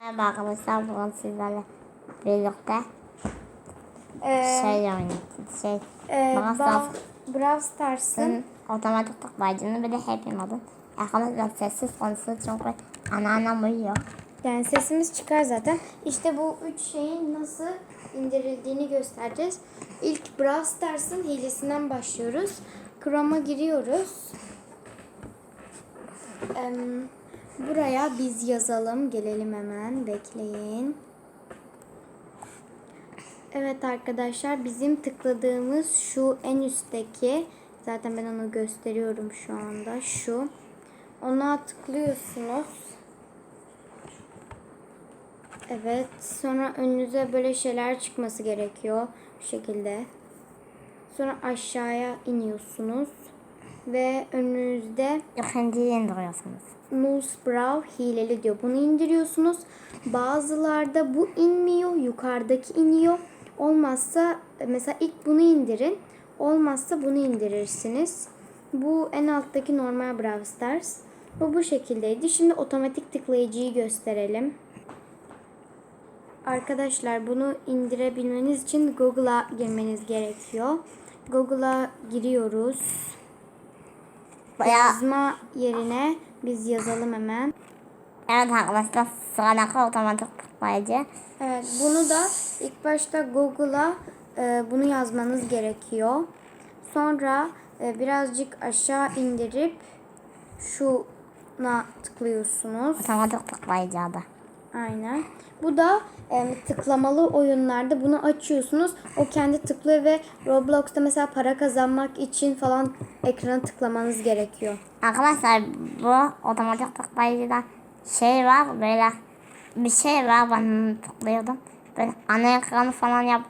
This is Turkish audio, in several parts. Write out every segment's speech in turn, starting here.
Merhaba arkadaşlar bugün sizlerle birlikte Ee, şey oynayacağız. Şey, e, Brawl Stars. Brawl Stars'ın otomatik tıklayıcını bir de Happy modun. Arkadaşlar sessiz konuşuyor çünkü anneannem uyuyor. yani sesimiz çıkar zaten. İşte bu üç şeyin nasıl indirildiğini göstereceğiz. İlk Brawl Stars'ın hilesinden başlıyoruz. Chrome'a giriyoruz. Em, buraya biz yazalım. Gelelim hemen. Bekleyin. Evet arkadaşlar bizim tıkladığımız şu en üstteki zaten ben onu gösteriyorum şu anda şu ona tıklıyorsunuz. Evet sonra önünüze böyle şeyler çıkması gerekiyor bu şekilde. Sonra aşağıya iniyorsunuz ve önünüzde İkinciyi indiriyorsunuz. Nose Brow hileli diyor. Bunu indiriyorsunuz. Bazılarda bu inmiyor. Yukarıdaki iniyor. Olmazsa mesela ilk bunu indirin. Olmazsa bunu indirirsiniz. Bu en alttaki normal Brawl Stars. Bu bu şekildeydi. Şimdi otomatik tıklayıcıyı gösterelim. Arkadaşlar bunu indirebilmeniz için Google'a girmeniz gerekiyor. Google'a giriyoruz. Yazma yerine biz yazalım hemen. evet arkadaşlar sıradaki otomatik tıklayıcı. Evet, bunu da ilk başta Google'a e, bunu yazmanız gerekiyor. Sonra e, birazcık aşağı indirip şuna tıklıyorsunuz. Otomatik tıklayıcı adı. Aynen. Bu da e, tıklamalı oyunlarda bunu açıyorsunuz. O kendi tıklıyor ve Roblox'ta mesela para kazanmak için falan ekrana tıklamanız gerekiyor. Arkadaşlar bu otomatik tıklayıcıda şey var böyle bir şey var ben tıklıyordum. Böyle ana ekranı falan yap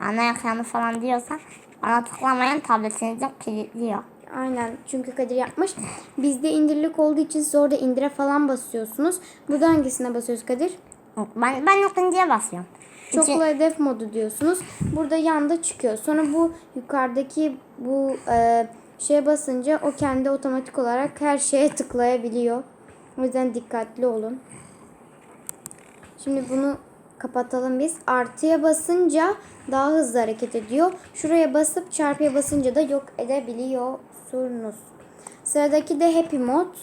ana ekranı falan diyorsa ona tıklamayın tabletinizi kilitliyor. Aynen çünkü Kadir yapmış. Bizde indirilik olduğu için siz orada indire falan basıyorsunuz. Burada hangisine basıyoruz Kadir? Ben, ben ikinciye basıyorum. Çoklu hedef modu diyorsunuz. Burada yanda çıkıyor. Sonra bu yukarıdaki bu e, şeye basınca o kendi otomatik olarak her şeye tıklayabiliyor. O yüzden dikkatli olun. Şimdi bunu kapatalım biz. Artıya basınca daha hızlı hareket ediyor. Şuraya basıp çarpıya basınca da yok edebiliyorsunuz. Sıradaki de Happy Mod.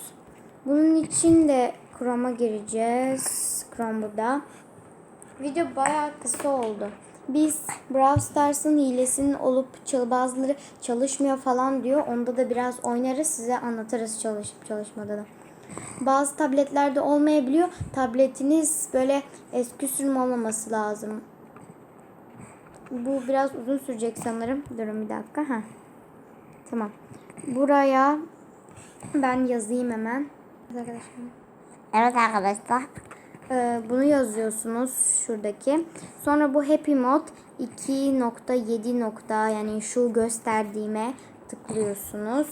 Bunun için de Chrome'a gireceğiz. Chrome burada. Video bayağı kısa oldu. Biz Brawl Stars'ın hilesinin olup bazıları çalışmıyor falan diyor. Onda da biraz oynarız size anlatırız çalışıp çalışmadığını. Bazı tabletlerde olmayabiliyor. Tabletiniz böyle eski sürüm olmaması lazım. Bu biraz uzun sürecek sanırım. Durun bir dakika. Heh. Tamam. Buraya ben yazayım hemen. Arkadaşlar. Evet arkadaşlar. Ee, bunu yazıyorsunuz şuradaki. Sonra bu Happy Mod 2.7 nokta yani şu gösterdiğime tıklıyorsunuz.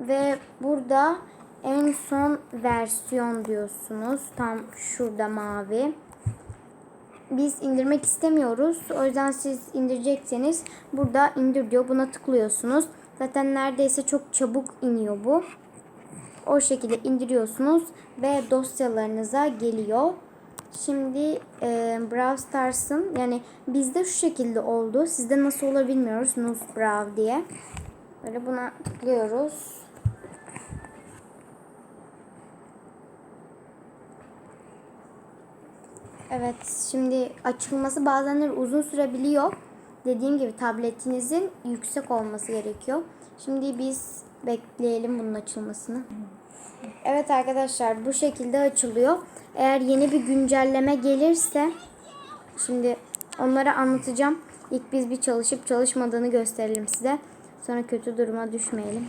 Ve burada en son versiyon diyorsunuz. Tam şurada mavi. Biz indirmek istemiyoruz. O yüzden siz indirecekseniz burada indir diyor. Buna tıklıyorsunuz. Zaten neredeyse çok çabuk iniyor bu. O şekilde indiriyorsunuz ve dosyalarınıza geliyor. Şimdi e, Brawl Stars'ın yani bizde şu şekilde oldu. Sizde nasıl olur bilmiyoruz. Nus Brawl diye. Böyle buna tıklıyoruz. Evet şimdi açılması bazenleri uzun sürebiliyor. Dediğim gibi tabletinizin yüksek olması gerekiyor. Şimdi biz bekleyelim bunun açılmasını. Evet arkadaşlar bu şekilde açılıyor. Eğer yeni bir güncelleme gelirse şimdi onlara anlatacağım. İlk biz bir çalışıp çalışmadığını gösterelim size. Sonra kötü duruma düşmeyelim.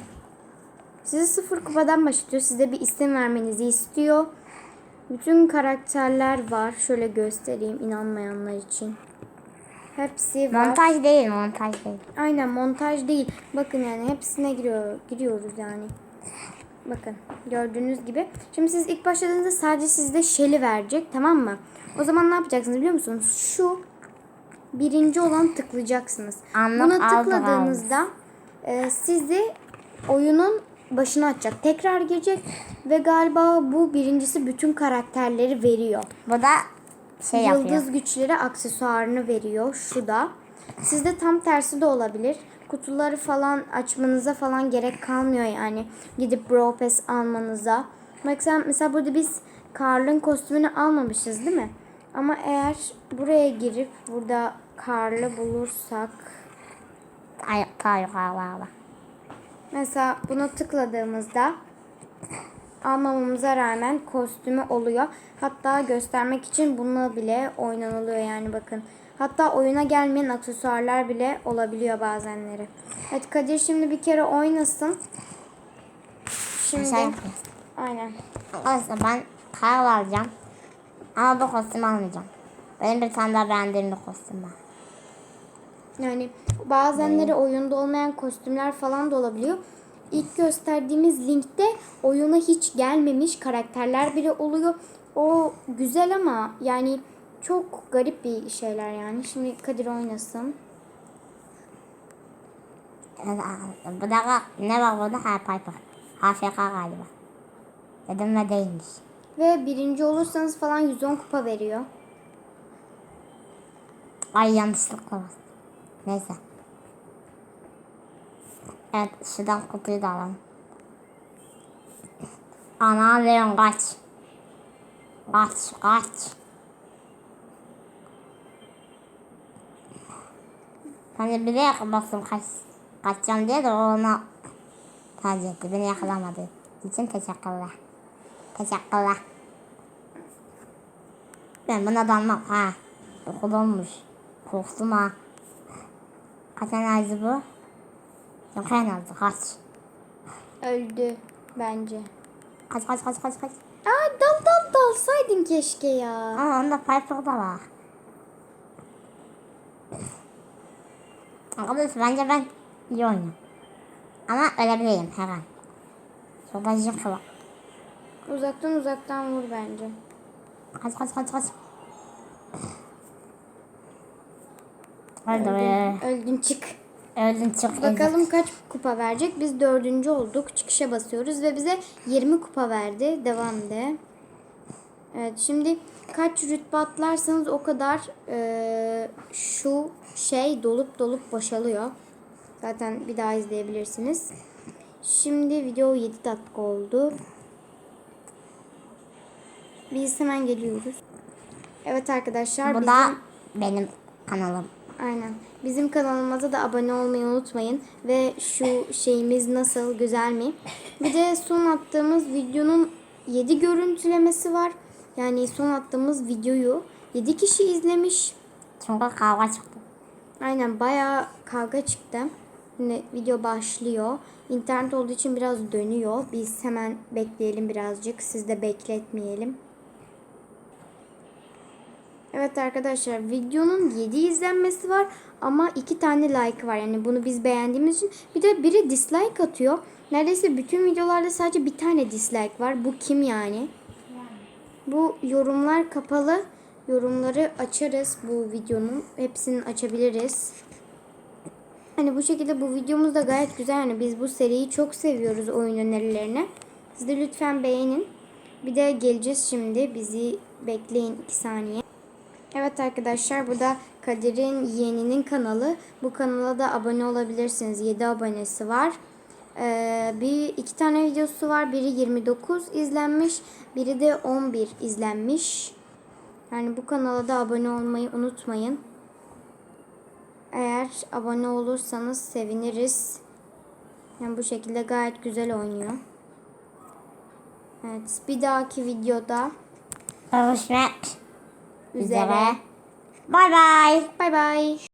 Sizi sıfır kupadan başlatıyor. Size bir isim vermenizi istiyor. Bütün karakterler var. Şöyle göstereyim inanmayanlar için. Hepsi var. Montaj değil montaj değil. Aynen montaj değil. Bakın yani hepsine giriyor, giriyoruz yani. Bakın gördüğünüz gibi. Şimdi siz ilk başladığınızda sadece sizde Shelly verecek tamam mı? O zaman ne yapacaksınız biliyor musunuz? Şu birinci olan tıklayacaksınız. Anlık Buna tıkladığınızda e, sizi oyunun başına açacak. Tekrar girecek ve galiba bu birincisi bütün karakterleri veriyor. Bu da şey yapıyor. Yıldız güçleri aksesuarını veriyor. Şu da. Sizde tam tersi de olabilir. Kutuları falan açmanıza falan gerek kalmıyor yani. Gidip Brawl Pass almanıza. Mesela, mesela burada biz Karl'ın kostümünü almamışız değil mi? Ama eğer buraya girip burada Karl'ı bulursak Ay, ta yukarılarda. Mesela buna tıkladığımızda almamamıza rağmen kostümü oluyor. Hatta göstermek için bununla bile oynanılıyor yani bakın. Hatta oyuna gelmeyen aksesuarlar bile olabiliyor bazenleri. Evet Kadir şimdi bir kere oynasın. Şimdi Şey aynen. Arkadaşlar ben karar alacağım. Ama bu kostümü almayacağım. Benim bir tane daha beğendiğim bir kostüm var. Yani bazenleri oyunda olmayan kostümler falan da olabiliyor. İlk gösterdiğimiz linkte oyuna hiç gelmemiş karakterler bile oluyor. O güzel ama yani çok garip bir şeyler yani. Şimdi Kadir oynasın. Bu da ne var burada? Ha Piper. AFK galiba. Dedim ve değilmiş. Ve birinci olursanız falan 110 kupa veriyor. Ay yanlışlıkla bastım. Neyse. Evet şuradan kutuyu da alalım. Ana Leon kaç. Kaç kaç. De bile bastım kaç, kaçacağım diye de ona tercih etti. Beni yakalamadı. için teşekkürler. Teşekkürler. Ben buna dalmam. Ha. Okul olmuş. Korktum ha. Enerji bu? Yok enerji kaç. Öldü bence. Kaç kaç kaç kaç kaç. Aa dal dal dalsaydın keşke ya. Ama onda Piper da var. Arkadaşlar bence ben iyi oynuyorum. Ama ölebileyim her an. Çok acıcık var. Uzaktan uzaktan vur bence. Kaç kaç kaç kaç. Öldü be. Öldün çık. Öldün çık. Bakalım kaç kupa verecek. Biz dördüncü olduk. Çıkışa basıyoruz ve bize 20 kupa verdi. Devam de. Evet şimdi kaç rütbe atlarsanız o kadar eee, şu şey dolup dolup boşalıyor. Zaten bir daha izleyebilirsiniz. Şimdi video 7 dakika oldu. Biz hemen geliyoruz. Evet arkadaşlar Bu bizim... da benim kanalım. Aynen. Bizim kanalımıza da abone olmayı unutmayın. Ve şu şeyimiz nasıl, güzel mi? Bir de son attığımız videonun 7 görüntülemesi var. Yani son attığımız videoyu 7 kişi izlemiş. Çünkü kavga çıktı. Aynen bayağı kavga çıktı. Şimdi video başlıyor. İnternet olduğu için biraz dönüyor. Biz hemen bekleyelim birazcık. Siz de bekletmeyelim. Evet arkadaşlar videonun 7 izlenmesi var ama 2 tane like var. Yani bunu biz beğendiğimiz için. Bir de biri dislike atıyor. Neredeyse bütün videolarda sadece bir tane dislike var. Bu kim yani? Bu yorumlar kapalı. Yorumları açarız bu videonun. Hepsini açabiliriz. Hani bu şekilde bu videomuz da gayet güzel. Yani biz bu seriyi çok seviyoruz oyun önerilerine. Siz de lütfen beğenin. Bir de geleceğiz şimdi. Bizi bekleyin 2 saniye. Evet arkadaşlar bu da Kadir'in yeğeninin kanalı. Bu kanala da abone olabilirsiniz. 7 abonesi var. Ee, bir iki tane videosu var. Biri 29 izlenmiş. Biri de 11 izlenmiş. Yani bu kanala da abone olmayı unutmayın. Eğer abone olursanız seviniriz. Yani bu şekilde gayet güzel oynuyor. Evet bir dahaki videoda Görüşmek. Üzere. Bay bay. Bay bay.